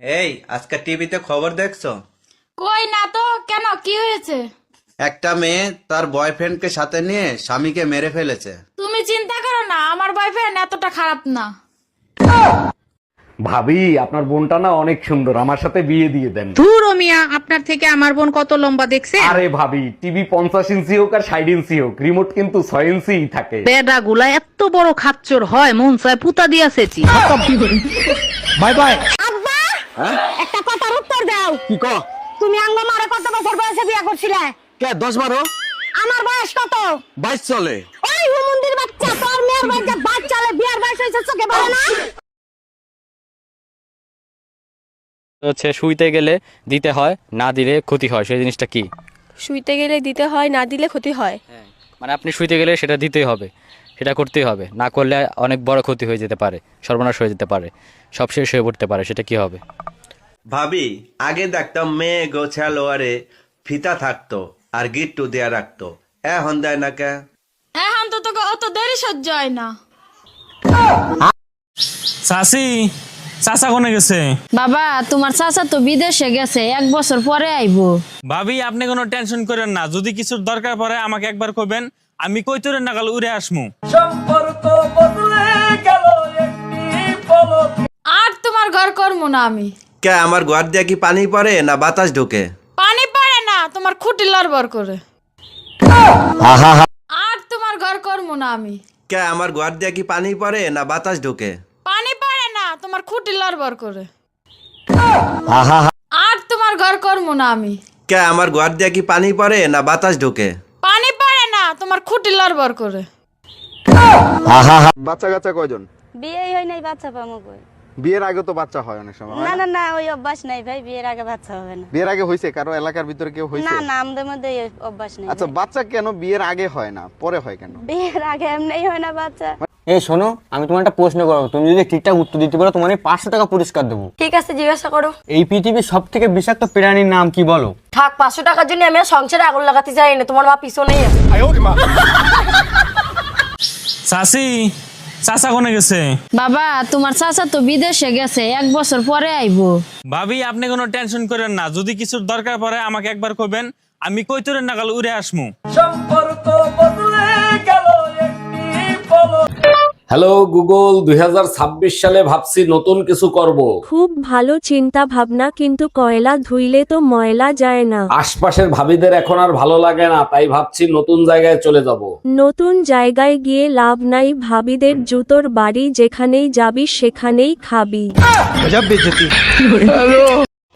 এই আজকে টিভিতে খবর দেখছ? কই না তো কেন? কি হয়েছে? একটা মেয়ে তার বয়ফ্রেন্ডকে সাথে নিয়ে স্বামীকে মেরে ফেলেছে। তুমি চিন্তা করো না আমার বয়ফ্রেন্ড এতটা খারাপ না। ভাবি আপনার বোনটা না অনেক সুন্দর আমার সাথে বিয়ে দিয়ে দেন। ধুর ও মিয়া আপনার থেকে আমার বোন কত লম্বা দেখছে আরে ভাবি টিভি পঞ্চাশ ইঞ্চি হোক আর ষাট ইঞ্চি হোক রিমোট কিন্তু ছয় ইঞ্চি থাকে। বেডা গুলা এত বড় খাচ্চর হয় মন চায় পুতা দিয়াছেছি বাই বাই। একটা কথার উত্তর দাও। কি ক? তুমি আঙ্গ মারে কত বছর বয়সে বিয়ে করছিলে? কে দশ বারো? আমার বয়স কত? বাইশ চলে। ওই হুমুন্দির বাচ্চা তোর মেয়ের বাচ্চা বাচ্চালে বিয়ার বয়স হয়েছে চোখে বলে না? হচ্ছে শুইতে গেলে দিতে হয় না দিলে ক্ষতি হয় সেই জিনিসটা কি? শুইতে গেলে দিতে হয় না দিলে ক্ষতি হয় মানে আপনি শুইতে গেলে সেটা দিতেই হবে। সেটা করতেই হবে। না করলে অনেক বড় ক্ষতি হয়ে যেতে পারে সর্বনাশ হয়ে যেতে পারে সব শেষ হয়ে পড়তে পারে সেটা কি হবে? ভাবি আগে দেখতাম মেয়ে গোছা লোয়ারে ফিতা থাকতো আর গিট্টু দেয়া রাখতো। এখন দেয় না কে? এখন তো তোকে অত দেরি সহ্য হয় না। চাষি চাচা কোনে গেছে? বাবা তোমার চাচা তো বিদেশে গেছে এক বছর পরে আইবো। ভাবি আপনি কোনো টেনশন করেন না। যদি কিছুর দরকার পড়ে আমাকে একবার কইবেন আমি কই তোরে নাগাল উড়ে আসমু। সম্পর্ক বদলে গেল আর তোমার ঘর করব না আমি। কে আমার ঘর দিয়ে কি পানি পড়ে না বাতাস ঢোকে? পানি পারে না তোমার খুঁটি লড়বড় করে। আর তোমার ঘর করব না আমি। কে আমার ঘর দিয়ে কি পানি পড়ে না বাতাস ঢোকে? তোমার খুঁটি লড়বড় করে। আর তোমার ঘর করব না আমি। কে আমার ঘর দিয়ে কি পানি পড়ে না বাতাস ঢোকে? পানি পারে না তোমার খুঁটি লড়বড় করে। বাচ্চা কাচ্চা কয়জন? বিয়েই হয় নাই বাচ্চা পামো কই? বিয়ের আগে তো বাচ্চা হয় অনেক সময় না না? না ওই অভ্যাস নাই ভাই বিয়ের আগে বাচ্চা হবে না। বিয়ের আগে হয়েছে কারও এলাকার ভিতরে কেউ হয়েছে না না আমাদের মধ্যে এই অভ্যাস নেই আচ্ছা বাচ্চা কেন বিয়ের আগে হয় না পরে হয় কেন? বিয়ের আগে এমনি হয় না বাচ্চা। এই শোনো আমি তোমার একটা প্রশ্ন করব। তুমি যদি ঠিকঠাক উত্তর দিতে পারো তোমার পাঁচশো টাকা পুরস্কার দেবো। ঠিক আছে জিজ্ঞাসা করো। এই পৃথিবীর সব থেকে বিষাক্ত প্রাণীর নাম কি বলো? থাক পাঁচশো টাকার জন্য আমি আর সংসারে আগুন লাগাতে চাই না তোমার মা পিছনেই আছে। চাষি চাচা কোনে গেছে? বাবা তোমার চাচা তো বিদেশে গেছে এক বছর পরে আইবো। ভাবি আপনি কোনো টেনশন করেন না। যদি কিছুর দরকার পড়ে আমাকে একবার কইবেন আমি কই তোরে নাগাল উড়ে আসমু। হ্যালো গুগল দুই হাজার ছাব্বিশ সালে ভাবছি নতুন কিছু করব। খুব ভালো চিন্তা ভাবনা কিন্তু কয়লা ধুইলে তো ময়লা যায় না। আশপাশের ভাবিদের এখন আর ভালো লাগে না তাই ভাবছি নতুন জায়গায় চলে যাব। নতুন জায়গায় গিয়ে লাভ নাই ভাবিদের জুতোর বাড়ি যেখানেই যাবি সেখানেই খাবি।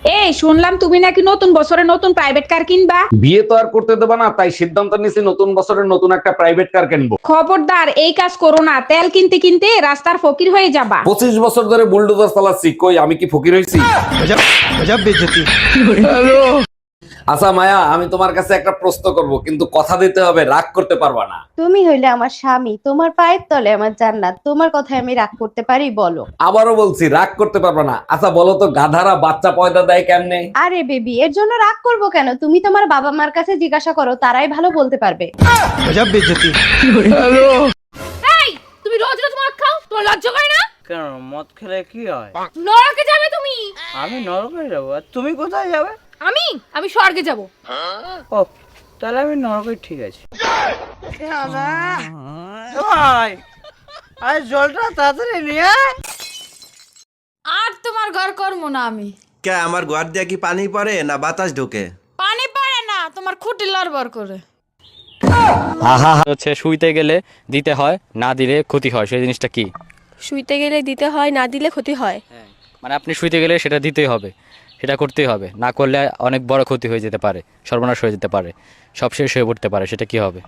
এই শুনলাম তুমি নাকি নতুন বছরে নতুন প্রাইভেট কার কিনবা। বিয়ে তো আর করতে দেবা না তাই সিদ্ধান্ত নিয়েছি নতুন বছরের নতুন একটা প্রাইভেট কার কিনবো। খবরদার এই কাজ করো না তেল কিনতে কিনতে রাস্তার ফকির হয়ে যাবা। পঁচিশ বছর ধরে বুলডোজার চালাচ্ছি কই আমি কি ফকির হয়েছি? আচ্ছা মায়া আমি তোমার কাছে একটা প্রশ্ন করব কিন্তু কথা দিতে হবে রাগ করতে পারবা না। তুমি হইলে আমার স্বামী তোমার পায়ের তলে আমার জান্নাত তোমার কথায় আমি রাগ করতে পারি বলো। আবারও বলছি রাগ করতে পারবা না। আচ্ছা বলো তো গাধারা বাচ্চা পয়দা দেয় কেমনে? আরে বেবি এর জন্য রাগ করব কেন? তুমি তোমার বাবা মার কাছে জিজ্ঞাসা করো তারাই ভালো বলতে পারবে। তুমি রোজ রোজ মদ খাও? তোমার লজ্জা করে না? কেন মদ খেলে কি হয়? নরকে যাবে তুমি? আমি নরকে যাব আর তুমি কোথায় যাবে? আমি? আমি স্বর্গে যাব। ও তাহলে আমি নরকে ঠিক আছে। ভাই আরে জলটা তাড়াতাড়ি নিয়ে আয়। আর তোমার ঘর করব না আমি। কে আমার ঘর দিয়ে কি পানি পড়ে না বাতাস ঢোকে? পানি পড়ে না তোমার খুঁটি লড়বড় করে। আহা হচ্ছে শুইতে গেলে দিতে হয় না দিলে ক্ষতি হয় সেই জিনিসটা কি? শুইতে গেলে দিতে হয় না দিলে ক্ষতি হয় মানে আপনি শুইতে গেলে সেটা দিতেই হবে। সেটা করতেই হবে। না করলে অনেক বড় ক্ষতি হয়ে যেতে পারে, সর্বনাশ হয়ে যেতে পারে, সব শেষ হয়ে পড়তে পারে, সেটা কি হবে?